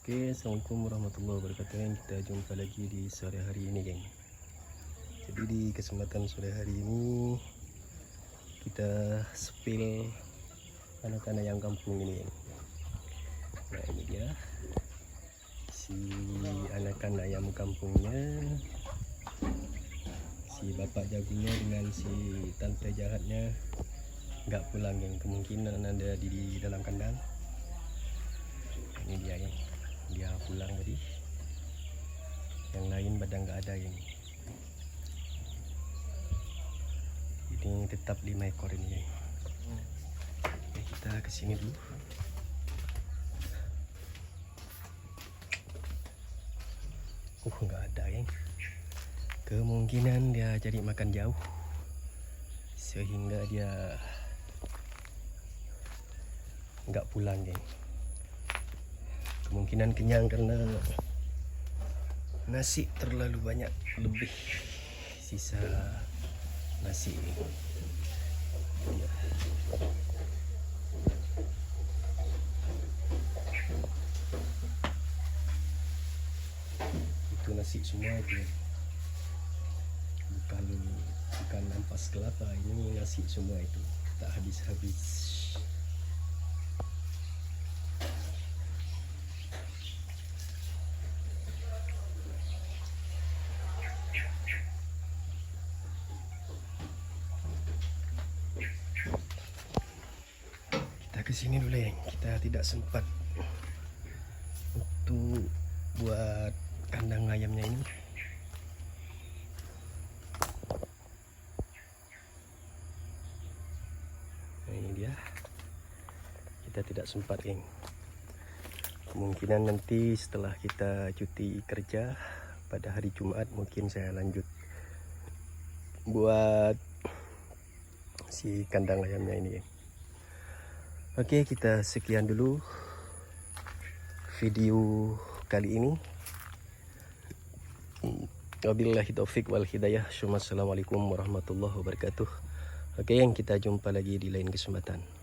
Oke, Assalamualaikum warahmatullahi wabarakatuh. Kita jumpa lagi di sore hari ini geng. Jadi di kesempatan sore hari ini Kita spill Anak-anak yang kampung ini geng. Nah ini dia. Si anak-anak ayam kampungnya Si bapak jagunya dengan si tante jahatnya nggak pulang geng. Kemungkinan ada di dalam kandang Ini dia geng dia pulang tadi. Yang lain badan nggak ada yang ini tetap lima ekor ini. Oke, kita kesini dulu. Uh nggak ada yang kemungkinan dia cari makan jauh. Sehingga dia nggak pulang geng kemungkinan kenyang karena nasi terlalu banyak lebih sisa nasi. Itu nasi semua itu. Bukan bukan ampas kelapa ini nasi semua itu. Tak habis-habis sini dulu ya kita tidak sempat untuk buat kandang ayamnya ini. Nah, ini dia. Kita tidak sempat geng kemungkinan nanti setelah kita cuti kerja pada hari Jumat mungkin saya lanjut buat si kandang ayamnya ini geng. Oke, kita sekian dulu video kali ini. Wabillahi taufik wal hidayah. Assalamualaikum warahmatullahi wabarakatuh. Oke, yang kita jumpa lagi di lain kesempatan.